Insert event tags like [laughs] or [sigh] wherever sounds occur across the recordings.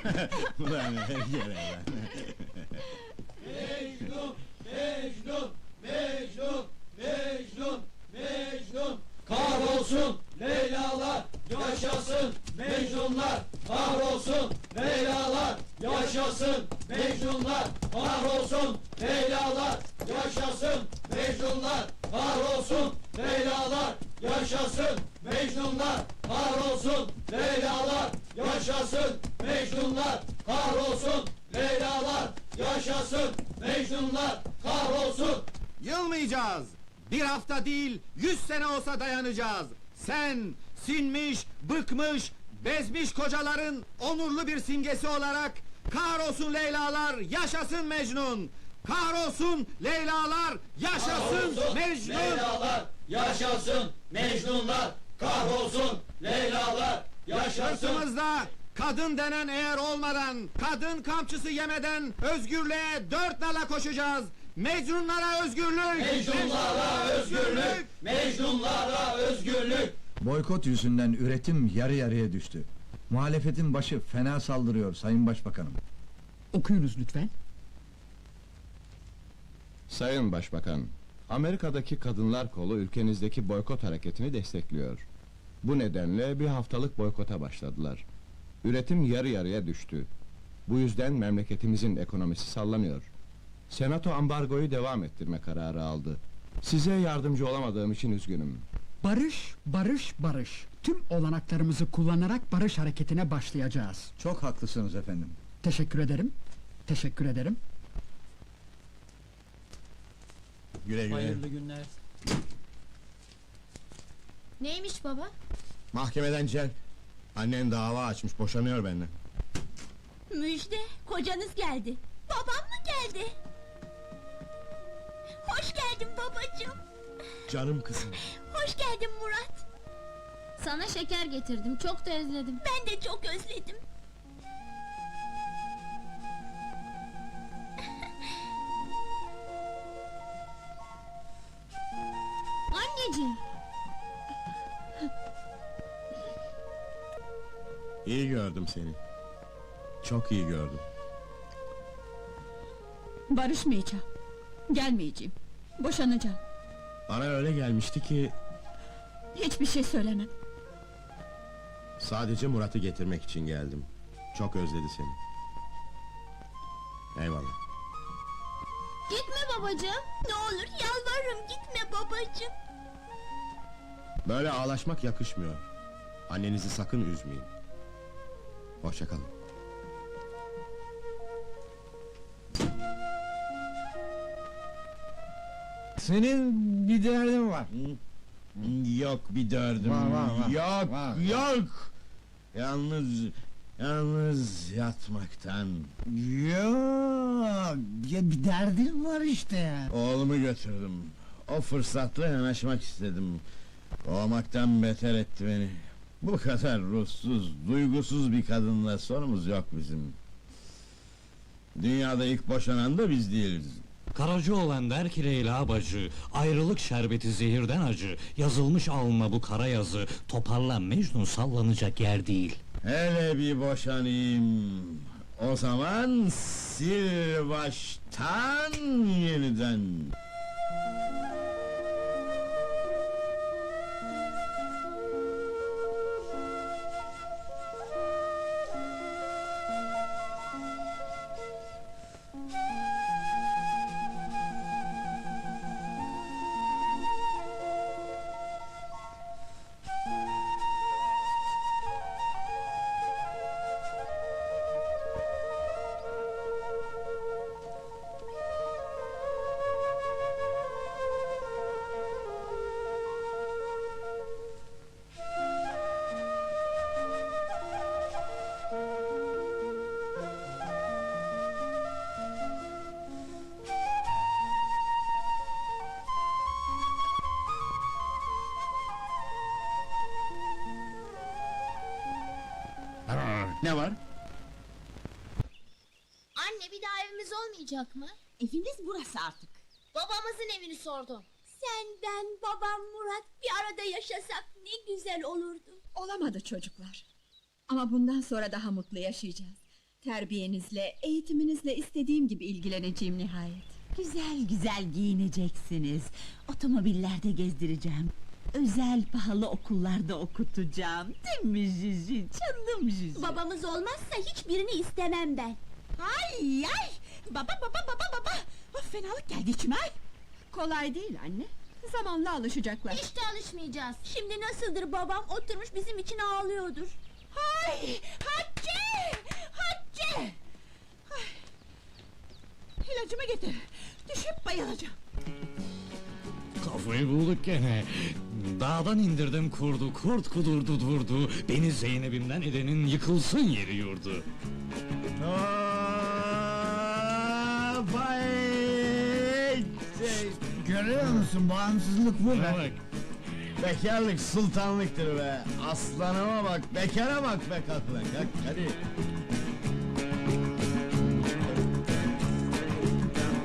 [laughs] Ulan yere lan. Mecnun, Mecnun, Mecnun, Mecnun, Mecnun. Kahrolsun Leylalar, yaşasın Mecnunlar. Kahrolsun Leylalar, yaşasın Mecnunlar. Kahrolsun Leylalar, yaşasın Mecnunlar. Kahrolsun Leylalar, yaşasın Mecnunlar. Kahrolsun Leylalar, yaşasın Mecnunlar. Kahrolsun Leylalar, yaşasın Mecnunlar. Kahrolsun Yılmayacağız. Bir hafta değil, yüz sene olsa dayanacağız. Sen, sinmiş, bıkmış, bezmiş kocaların onurlu bir simgesi olarak... ...kahrolsun Leylalar, yaşasın Mecnun! Kahrolsun Leylalar, yaşasın Kahrolsun Mecnun! Leylalar, yaşasın Mecnunlar. Kahrolsun Leylalar, yaşasın Sırtımızda kadın denen eğer olmadan, kadın kamçısı yemeden özgürlüğe dört nala koşacağız. Mecnunlara özgürlük! Mecnunlara özgürlük, Mecnunlara özgürlük. Boykot yüzünden üretim yarı yarıya düştü. Muhalefetin başı fena saldırıyor Sayın Başbakanım. Okuyunuz lütfen. Sayın Başbakan, Amerika'daki kadınlar kolu ülkenizdeki boykot hareketini destekliyor. Bu nedenle bir haftalık boykota başladılar. Üretim yarı yarıya düştü. Bu yüzden memleketimizin ekonomisi sallanıyor. Senato ambargoyu devam ettirme kararı aldı. Size yardımcı olamadığım için üzgünüm. Barış, barış, barış. Tüm olanaklarımızı kullanarak barış hareketine başlayacağız. Çok haklısınız efendim. Teşekkür ederim. Teşekkür ederim. Güle güle. günler. Neymiş baba? Mahkemeden Cel. Annen dava açmış, boşanıyor benden. Müjde, kocanız geldi. Babam mı geldi? Hoş geldin babacığım. Canım kızım. Hoş geldin Murat. Sana şeker getirdim, çok da özledim. Ben de çok özledim. İyi gördüm seni. Çok iyi gördüm. Barışmayacağım. Gelmeyeceğim. Boşanacağım. Bana öyle gelmişti ki Hiçbir şey söylemem. sadece Murat'ı getirmek için geldim. Çok özledi seni. Eyvallah. gitme babacığım. Ne olur yalvarırım gitme babacığım. Böyle ağlaşmak yakışmıyor. Annenizi sakın üzmeyin. Hoşça kalın. Senin bir derdin var. Yok bir derdim. Var, var, var. Yok, Var. yok. Yalnız, yalnız yatmaktan. Yok, ya bir derdin var işte ya. Oğlumu götürdüm. O fırsatla yanaşmak istedim. Kovmaktan beter etti beni. Bu kadar ruhsuz, duygusuz bir kadınla sorumuz yok bizim. Dünyada ilk boşanan da biz değiliz. Karacaoğlan der ki Leyla bacı, ayrılık şerbeti zehirden acı, yazılmış alnına bu kara yazı, toparlan Mecnun sallanacak yer değil. Hele bir boşanayım. O zaman sil baştan yeniden. Ne var? Anne bir daha evimiz olmayacak mı? Eviniz burası artık. Babamızın evini sordum. Sen, ben, babam, Murat bir arada yaşasak ne güzel olurdu. Olamadı çocuklar. Ama bundan sonra daha mutlu yaşayacağız. Terbiyenizle, eğitiminizle istediğim gibi ilgileneceğim nihayet. Güzel güzel giyineceksiniz. Otomobillerde gezdireceğim. Özel pahalı okullarda okutacağım. Değil mi Jüjü? Canım Jüjü. Babamız olmazsa hiçbirini istemem ben. Ay ay! Baba baba baba baba! Of fenalık geldi içime ay! Kolay değil anne. Zamanla alışacaklar. Hiç de alışmayacağız. Şimdi nasıldır babam oturmuş bizim için ağlıyordur. Hay! Hatice! Hatice! Ay! İlacımı getir. Düşüp bayılacağım. Kafayı bulduk gene. Dağdan indirdim kurdu, kurt kudurdu durdu. Beni Zeynep'imden edenin yıkılsın yeri yurdu. Vay! Görüyor musun bağımsızlık bu Bana be. bak, Bekarlık sultanlıktır be. Aslanıma bak, bekara bak be kalk lan kalk hadi.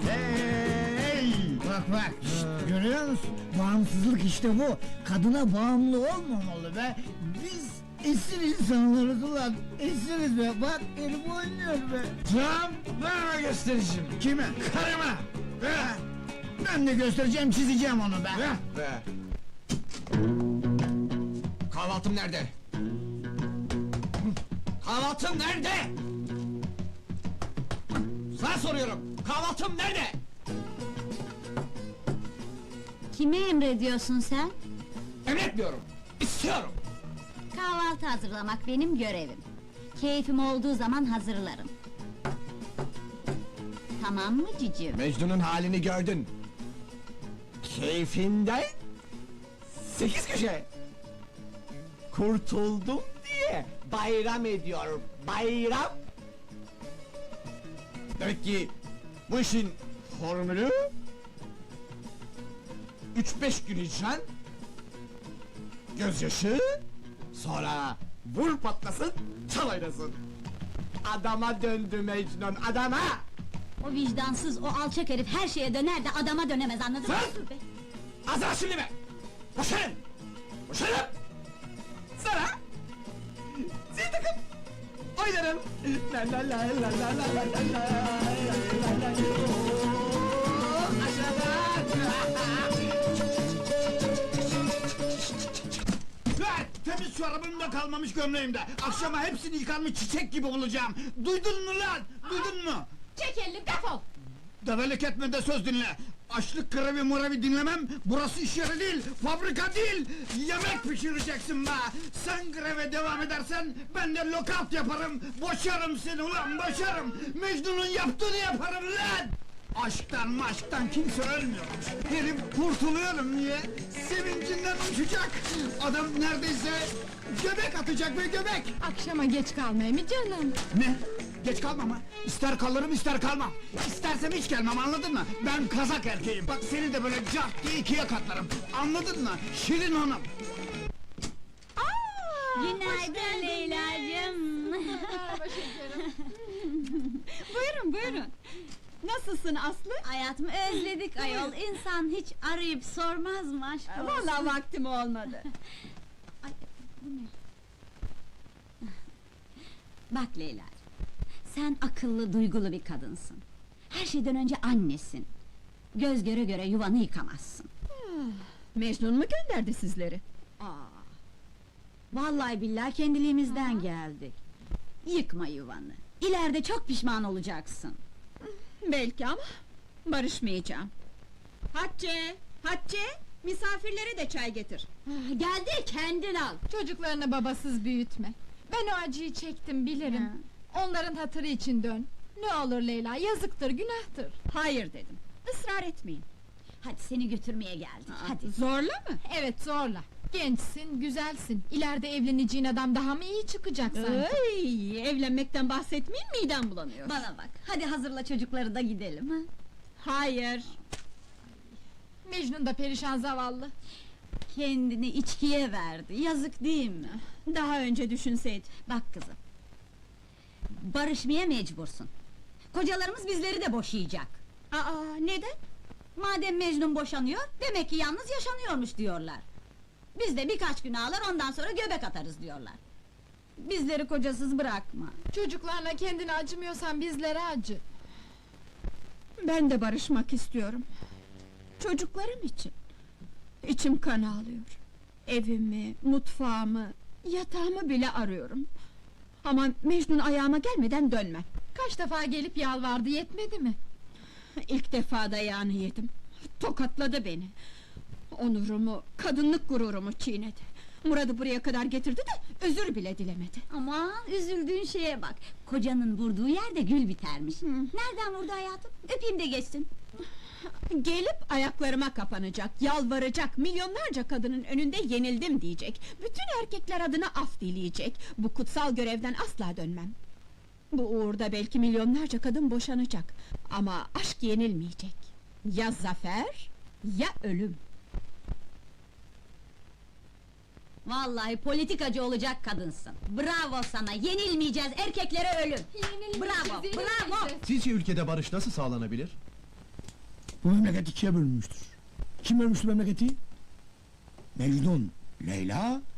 Hey! Bak bak, görüyor musun? Bağımsızlık işte bu. Kadına bağımlı olmamalı be. Biz esir insanlarız ulan. Esiriz be. Bak elim oynuyor be. Tamam, ben ona göstereceğim. Kime? Karıma! Be! Ben de göstereceğim, çizeceğim onu be. Be! Be! Kahvaltım nerede? Kahvaltım nerede? Sana soruyorum, kahvaltım nerede? Kime emrediyorsun sen? Emretmiyorum, istiyorum. Kahvaltı hazırlamak benim görevim. Keyfim olduğu zaman hazırlarım. Tamam mı cicim? Mecnun'un halini gördün. Keyfinden sekiz köşe. Kurtuldum diye bayram ediyor. Bayram. Demek ki bu işin formülü üç beş gün hicran gözyaşı sonra vur patlasın çal oynasın. Adama döndü Mecnun adama. O vicdansız, o alçak herif her şeye döner de adama dönemez anladın mı? Sus! Azra şimdi be! Boşanın! Boşanın! Sana! Zil takım! Oynarım! La la la la la la la la la la la la temiz çorabım da kalmamış gömleğimde. Akşama hepsini yıkanmış çiçek gibi olacağım. Duydun mu lan? Duydun mu? Çek elini defol! Develik etme de söz dinle. Açlık grevi muravi dinlemem. Burası iş yeri değil, fabrika değil. Yemek pişireceksin be. Sen greve devam edersen ben de lokalt yaparım. Boşarım seni ulan boşarım. Mecnun'un yaptığını yaparım lan. Aşktan maşktan kimse ölmüyormuş. Herif kurtuluyorum niye? Sevincinden uçacak. Adam neredeyse göbek atacak be göbek. Akşama geç kalmaya mı canım? Ne? Geç kalmam ha. İster kalırım ister kalmam. İstersem hiç gelmem anladın mı? Ben kazak erkeğim. Bak seni de böyle cart diye ikiye katlarım. Anladın mı? Şirin hanım. Günaydın Leyla'cığım. [laughs] Buyurun buyurun. Nasılsın Aslı? Hayatımı özledik ayol. İnsan hiç arayıp sormaz mı aşk olsun? Vallahi vaktim olmadı. [laughs] Ay, bu ne? Bak Leyla, sen akıllı, duygulu bir kadınsın. Her şeyden önce annesin. Göz göre göre yuvanı yıkamazsın. Mecnun mu gönderdi sizleri? Aa, vallahi billahi kendiliğimizden geldik. Yıkma yuvanı. İleride çok pişman olacaksın. Belki ama barışmayacağım. Hatice, Hatice, misafirlere de çay getir. Geldi, kendin al. Çocuklarını babasız büyütme. Ben o acıyı çektim bilirim. Onların hatırı için dön. Ne olur Leyla, yazıktır, günahtır. Hayır dedim. Israr etmeyin. Hadi seni götürmeye geldik, hadi. Zorla mı? Evet zorla. Gençsin, güzelsin. İleride evleneceğin adam daha mı iyi çıkacak sanki? Ay, evlenmekten bahsetmeyin midem bulanıyor. Bana bak, hadi hazırla çocukları da gidelim ha. Hayır. Mecnun da perişan zavallı. Kendini içkiye verdi, yazık değil mi? Daha önce düşünseydi. Bak kızım. Barışmaya mecbursun. Kocalarımız bizleri de boşayacak. Aa, neden? Madem Mecnun boşanıyor, demek ki yalnız yaşanıyormuş diyorlar. Biz de birkaç gün ağlar, ondan sonra göbek atarız diyorlar. Bizleri kocasız bırakma. Çocuklarına kendini acımıyorsan bizlere acı. Ben de barışmak istiyorum. Çocuklarım için. İçim kan ağlıyor. Evimi, mutfağımı, yatağımı bile arıyorum. Ama Mecnun ayağıma gelmeden dönmem. Kaç defa gelip yalvardı yetmedi mi? İlk defa dayağını yedim. Tokatladı beni. Onurumu, kadınlık gururumu çiğnedi. Murat'ı buraya kadar getirdi de özür bile dilemedi. Aman üzüldüğün şeye bak. Kocanın vurduğu yerde gül bitermiş. Nereden vurdu hayatım? Öpeyim de geçsin. Gelip ayaklarıma kapanacak, yalvaracak, milyonlarca kadının önünde yenildim diyecek. Bütün erkekler adına af dileyecek. Bu kutsal görevden asla dönmem. Bu uğurda belki milyonlarca kadın boşanacak. Ama aşk yenilmeyecek. Ya zafer, ya ölüm. Vallahi politikacı olacak kadınsın. Bravo sana. Yenilmeyeceğiz. Erkeklere ölüm. Bravo, bravo. Sizce ülkede barış nasıl sağlanabilir? Bu memleket ikiye bölünmüştür. Kim bölmüştü memleketi? Mecnun, Leyla,